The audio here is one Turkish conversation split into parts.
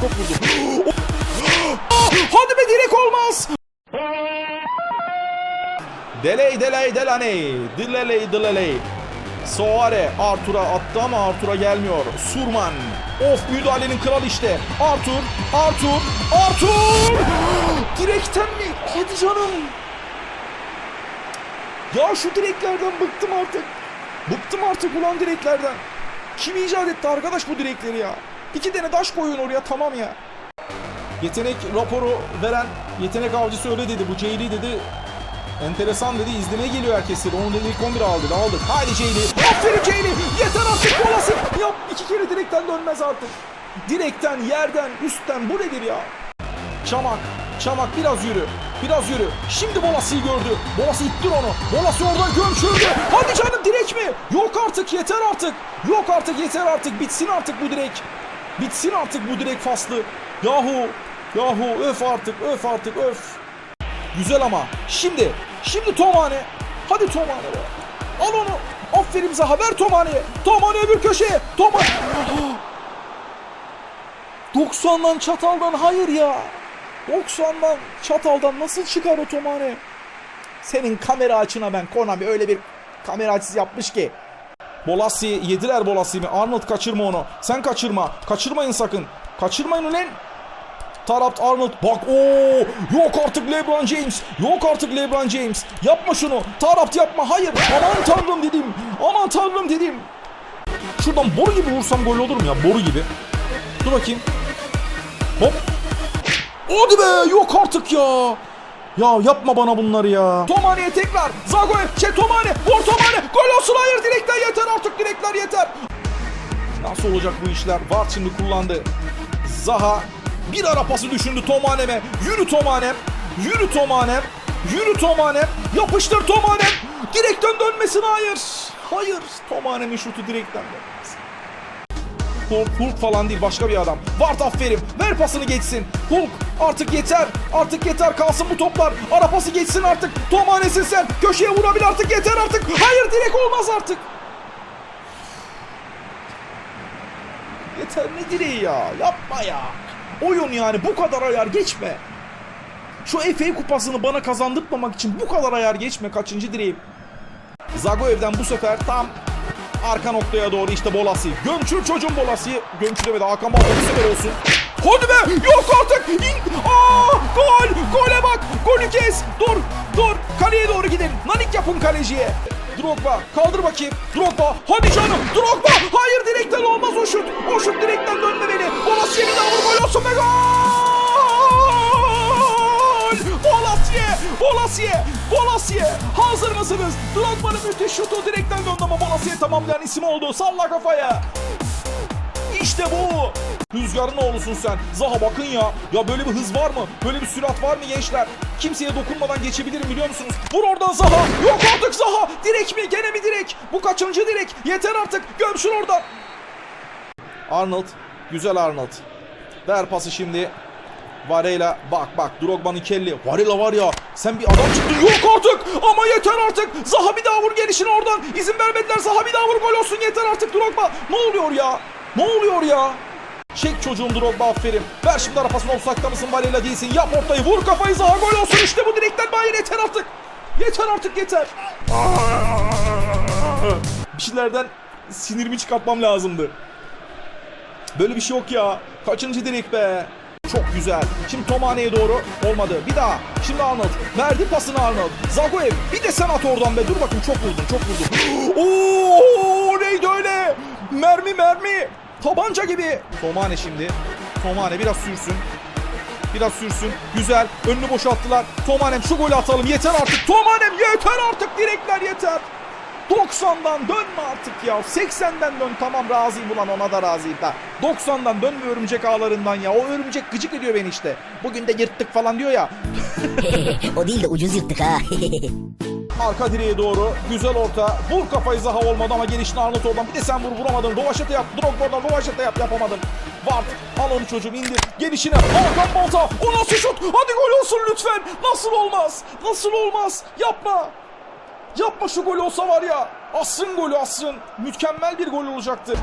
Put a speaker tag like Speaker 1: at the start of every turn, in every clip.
Speaker 1: Çok vurdu. Hadi be direk olmaz. Delay delay delaney. Dileley dileley. Soare Artur'a attı ama Artur'a gelmiyor. Surman. Of müdahalenin kralı işte. Artur. Artur. Artur. Direkten mi? Hadi canım. Ya şu direklerden bıktım artık. Bıktım artık ulan direklerden. Kim icat etti arkadaş bu direkleri ya? İki tane taş koyun oraya tamam ya. Yetenek raporu veren yetenek avcısı öyle dedi. Bu Jaylee dedi. Enteresan dedi. izlemeye geliyor herkes dedi. Onu dedi ilk 11 aldı. Aldık. Haydi Jaylee. Aferin Jaylee. Yeter artık molası. Yap. iki kere direkten dönmez artık. Direkten, yerden, üstten. Bu nedir ya? Çamak. Çamak biraz yürü. Biraz yürü. Şimdi Bolası'yı gördü. Bolası ittir onu. Bolası oradan gömçürdü. Hadi canım direk mi? Yok artık yeter artık. Yok artık yeter artık. Bitsin artık bu direk. Bitsin artık bu direk faslı. Yahu. Yahu öf artık öf artık öf. Güzel ama. Şimdi. Şimdi Tomane. Hadi Tomane be. Al onu. Aferin Zaha ver Tomane'ye. Tomane öbür köşeye. Tomane. 90'dan çataldan hayır ya. 90'dan çataldan nasıl çıkar o Tomane? Senin kamera açına ben Konami öyle bir kamera açısı yapmış ki. Bolassi yediler Bolassi mi? Arnold kaçırma onu. Sen kaçırma. Kaçırmayın sakın. Kaçırmayın ulan. Tarapt Arnold. Bak o yok artık LeBron James. Yok artık LeBron James. Yapma şunu. Tarapt yapma. Hayır. Aman tanrım dedim. Aman tanrım dedim. Şuradan boru gibi vursam gol olur mu ya? Boru gibi. Dur bakayım. Hop. Hadi be! Yok artık ya ya yapma bana bunları ya. Tomane'ye tekrar. Zagoev. Şey Tomane. Vur Tomane. Gol olsun. Hayır direkler yeter artık. Direkler yeter. Nasıl olacak bu işler? Var şimdi kullandı. Zaha bir ara pası düşündü Tomanem'e. Yürü Tomanem. Yürü Tomanem. Yürü Tomanem. Yapıştır Tomanem. Direkten dönmesin. Hayır. Hayır. Tomanem'in şutu direkten dönmez. Hulk, Hulk falan değil başka bir adam. Vart aferin. Ver pasını geçsin. Hulk artık yeter. Artık yeter kalsın bu toplar. Ara pası geçsin artık. Tomanesin sen. Köşeye vurabil artık yeter artık. Hayır direk olmaz artık. Yeter ne direği ya? Yapma ya. Oyun yani bu kadar ayar geçme. Şu FA kupasını bana kazandırmamak için bu kadar ayar geçme. Kaçıncı direğim? Zagoev'den bu sefer tam arka noktaya doğru işte Bolası. Gömçür çocuğun Bolası. Gömçüremedi. Hakan Balta bu sefer olsun. Hadi be! Yok artık! Aa! Gol! Gole bak! Golü kes! Dur! Dur! Kaleye doğru gidelim. Nanik yapın kaleciye. Drogba kaldır bakayım. Drogba hadi canım. Drogba hayır direkten olmaz mısınız? Drogba'nın müthiş şutu direkten döndü ama tamamlayan isim oldu. Salla kafaya. İşte bu. Rüzgarın oğlusun sen. Zaha bakın ya. Ya böyle bir hız var mı? Böyle bir sürat var mı gençler? Kimseye dokunmadan geçebilirim biliyor musunuz? Vur oradan Zaha. Yok artık Zaha. Direk mi? Gene mi direk? Bu kaçıncı direk? Yeter artık. Gömşün oradan. Arnold. Güzel Arnold. Ver pası şimdi. Varela bak bak Drogba'nın kelli. Varela var ya sen bir adam çıktın yok artık ama yeter artık. Zaha bir daha vur gelişine oradan. İzin vermediler Zaha bir daha vur gol olsun yeter artık Drogba. Ne oluyor ya? Ne oluyor ya? Çek çocuğum Drogba aferin. Ver şimdi arapasını offside'da mısın Varela değilsin. Yap ortayı vur kafayı Zaha gol olsun işte bu direkten bayır yeter artık. Yeter artık yeter. Bir şeylerden sinirimi çıkartmam lazımdı. Böyle bir şey yok ya. Kaçıncı direk be? Çok güzel. Şimdi Tomane'ye doğru olmadı. Bir daha. Şimdi Arnold. Verdi pasını Arnold. Zagoev. Bir de sen at oradan be. Dur bakayım çok vurdun çok vurdun. Oo neydi öyle? Mermi mermi. Tabanca gibi. Tomane şimdi. Tomane biraz sürsün. Biraz sürsün. Güzel. Önünü boşalttılar. Tomanem şu golü atalım. Yeter artık. Tomanem yeter artık. Direkler yeter. 90'dan dönme artık ya. 80'den dön tamam razıyım ulan ona da razıyım da. 90'dan dönme örümcek ağlarından ya. O örümcek gıcık ediyor beni işte. Bugün de yırttık falan diyor ya.
Speaker 2: o değil de ucuz yırttık ha.
Speaker 1: Arka direğe doğru güzel orta. Vur kafayı Zaha olmadı ama gelişini Arnold oradan. Bir de sen vur vuramadın. Rovaşata yap. Drogba oradan rovaşata yap yapamadın. Vart. Al onu çocuğum indir. Gelişine. Hakan Balta. O nasıl şut? Hadi gol olsun lütfen. Nasıl olmaz? Nasıl olmaz? Yapma. Yapma şu gol olsa var ya. Asrın golü asrın. Mükemmel bir gol olacaktı.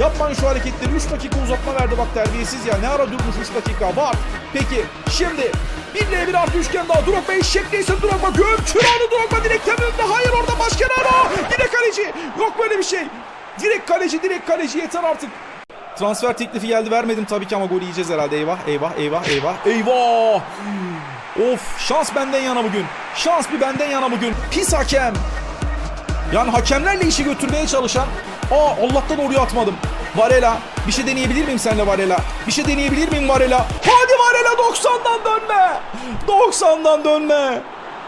Speaker 1: Yapmayın şu hareketleri. 3 dakika uzatma verdi bak terbiyesiz ya. Ne ara durmuş 3 dakika var. Peki şimdi 1 1 artı üçgen daha. Drogba eşek neyse Drogba. Gömçür onu Drogba direkten önünde. Hayır orada Mascherano. Yine kaleci. Yok böyle bir şey. Direkt kaleci direkt kaleci yeter artık. Transfer teklifi geldi vermedim tabii ki ama gol yiyeceğiz herhalde. Eyvah eyvah eyvah eyvah. Eyvah. Of şans benden yana bugün. Şans bir benden yana bugün. Pis hakem. Yani hakemlerle işi götürmeye çalışan. Aa Allah'tan oraya atmadım. Varela. Bir şey deneyebilir miyim seninle Varela? Bir şey deneyebilir miyim Varela? Hadi Varela 90'dan dönme. 90'dan dönme.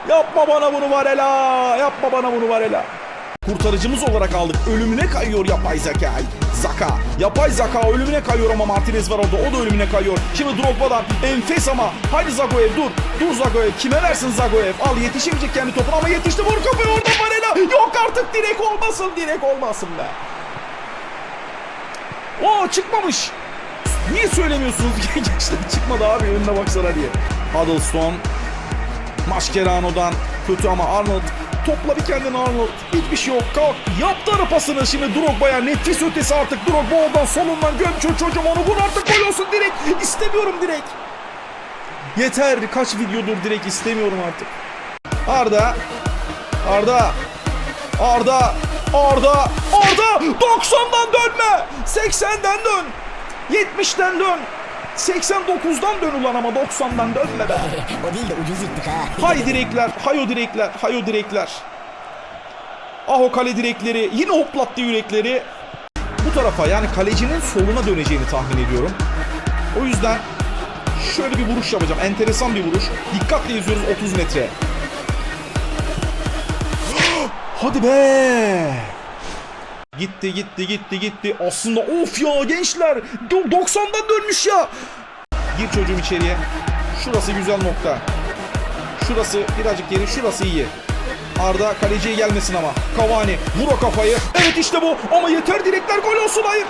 Speaker 1: Yapma bana bunu Varela. Yapma bana bunu Varela. Kurtarıcımız olarak aldık. Ölümüne kayıyor yapay zeka. Zaka. Yapay zaka ölümüne kayıyor ama Martinez var orada. O da ölümüne kayıyor. Şimdi Drogba'dan enfes ama. Haydi Zagoev dur. Dur Zagoev. Kime versin Zagoev? Al yetişemeyecek kendi topuna ama yetişti. Vur kafayı orada Varela. Yok artık direk olmasın. Direk olmasın be. Oo çıkmamış. Niye söylemiyorsunuz? Gençler çıkmadı abi önüne baksana diye. Huddleston. Mascherano'dan kötü ama Arnold topla bir kendini Arnold. Hiçbir şey yok. Kalk. Yaptı ara pasını şimdi Drogba'ya. Nefis ötesi artık. Drogba oradan solundan gömçür çocuğum onu. Vur artık gol olsun direkt. İstemiyorum direkt. Yeter. Kaç videodur direkt istemiyorum artık. Arda. Arda. Arda. Arda. Arda. 90'dan dönme. 80'den dön. 70'ten dön. 89'dan dön ulan ama 90'dan dönme be.
Speaker 2: o değil de ucuz yırttık ha.
Speaker 1: Hay direkler, hay o direkler, hay o direkler. Ah o kale direkleri, yine hoplattı yürekleri. Bu tarafa yani kalecinin soluna döneceğini tahmin ediyorum. O yüzden şöyle bir vuruş yapacağım. Enteresan bir vuruş. Dikkatle izliyoruz 30 metre. Hadi be. Gitti gitti gitti gitti. Aslında of ya gençler. Do- 90'dan dönmüş ya. Gir çocuğum içeriye. Şurası güzel nokta. Şurası birazcık geri. Şurası iyi. Arda kaleciye gelmesin ama. Cavani vur kafayı. Evet işte bu. Ama yeter direkler gol olsun hayır.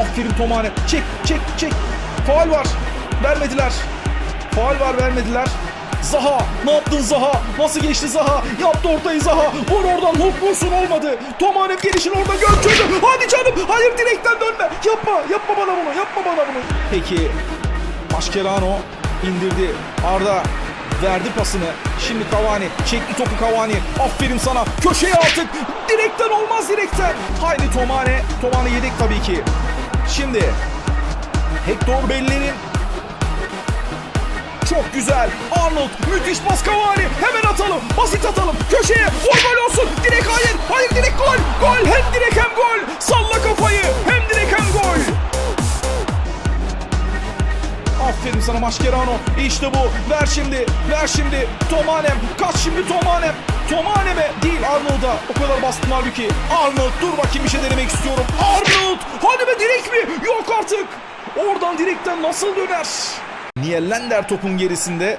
Speaker 1: Aferin Tomane. Çek çek çek. Faal var. Vermediler. Faal var vermediler. Zaha ne yaptın Zaha? Nasıl geçti Zaha? Yaptı ortayı Zaha. Vur oradan Hulk vursun olmadı. Tomanev gelişin orada götürdü. Hadi canım. Hayır direkten dönme. Yapma. Yapma bana bunu. Yapma bana bunu. Peki. Mascherano indirdi. Arda verdi pasını. Şimdi Cavani çekti topu Cavani. Aferin sana. Köşeye artık. Direkten olmaz direkten. Haydi Tomane. Tomane yedek tabii ki. Şimdi Hector Bellerin çok güzel. Arnold müthiş pas Cavani. Hemen atalım. Basit atalım. Köşeye. Vur gol olsun. Direk hayır. Hayır direk gol. Gol. Hem direk hem gol. Salla kafayı. Hem direk hem gol. Aferin sana Mascherano. İşte bu. Ver şimdi. Ver şimdi. Tomanem. Kaç şimdi Tomanem. Tomanem'e değil Arnold'a. O kadar bastım halbuki. Arnold dur bakayım bir şey denemek istiyorum. Arnold. Hadi be direk mi? Yok artık. Oradan direkten nasıl döner? Niellender topun gerisinde.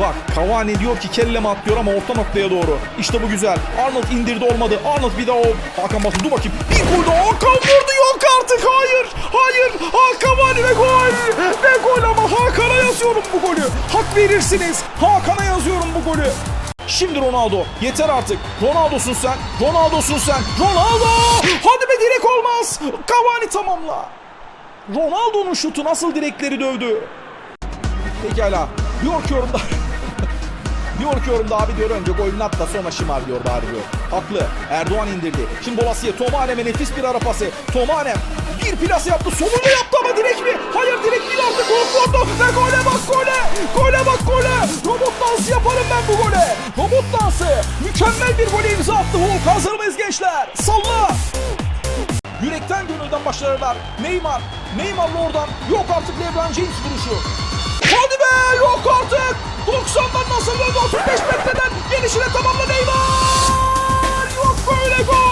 Speaker 1: Bak Cavani diyor ki kelleme atlıyor ama orta noktaya doğru. İşte bu güzel. Arnold indirdi olmadı. Arnold bir daha o. Hakan basın dur bakayım. Bir gol. Hakan vurdu yok artık. Hayır. Hayır. Hakan Cavani ve gol. Ve gol ama Hakan'a yazıyorum bu golü. Hak verirsiniz. Hakan'a yazıyorum bu golü. Şimdi Ronaldo. Yeter artık. Ronaldo'sun sen. Ronaldo'sun sen. Ronaldo. Hadi be direk olmaz. Cavani tamamla. Ronaldo'nun şutu nasıl direkleri dövdü. Pekala. Diyor ki yorumda. diyor ki yorumda abi diyor önce golünü at da sonra şımar diyor bari diyor. Haklı. Erdoğan indirdi. Şimdi Bolasiye Tomanem'e nefis bir ara pası. Tomanem bir plase yaptı. Sonunu yaptı ama direk mi? Hayır direk değil artık. Vurdu. Ve gole bak gole. Gole bak gole. Robot dansı yaparım ben bu gole. Robot dansı. Mükemmel bir gole imza attı Hulk. Hazır mıyız gençler? Salla. Yürekten gönülden başarırlar. Neymar. Neymar'la oradan. Yok artık LeBron James vuruşu. Hadi be yok artık. 90'dan nasıl geldi 35 metreden. Gelişine tamamla Neymar. Yok böyle gol.